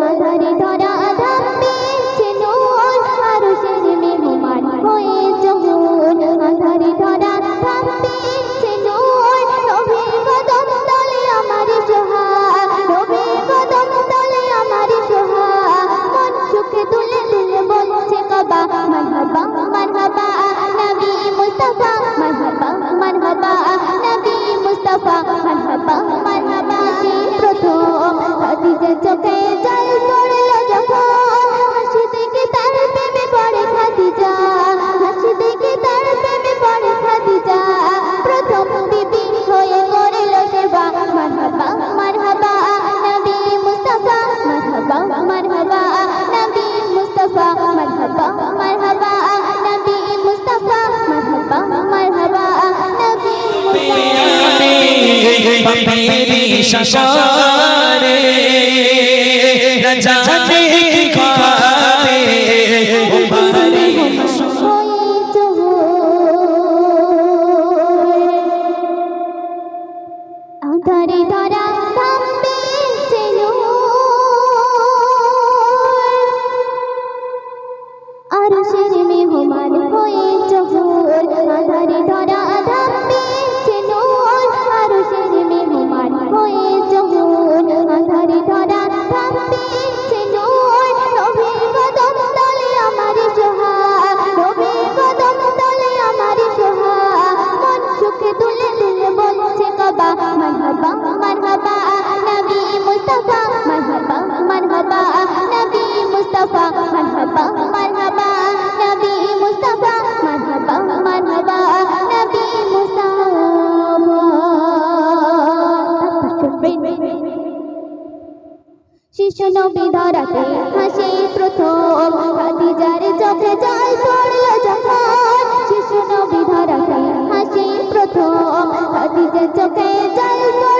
মাথারে ধরা মেরি সকল শিশু নবী ধরাতে হাসে প্রথম খাদিজার চোখে জল পড়ল যখন। শিশু নবী ধরাতে হাসে প্রথম খাদিজার চোখে জল পড়ল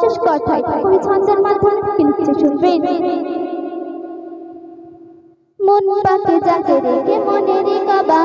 শেষ কথায় কবি ছন্দের মাধ্যমে কিন্তু কিছু শুনবেন। মন পাকে যাকে রেখে মনে রেখা বা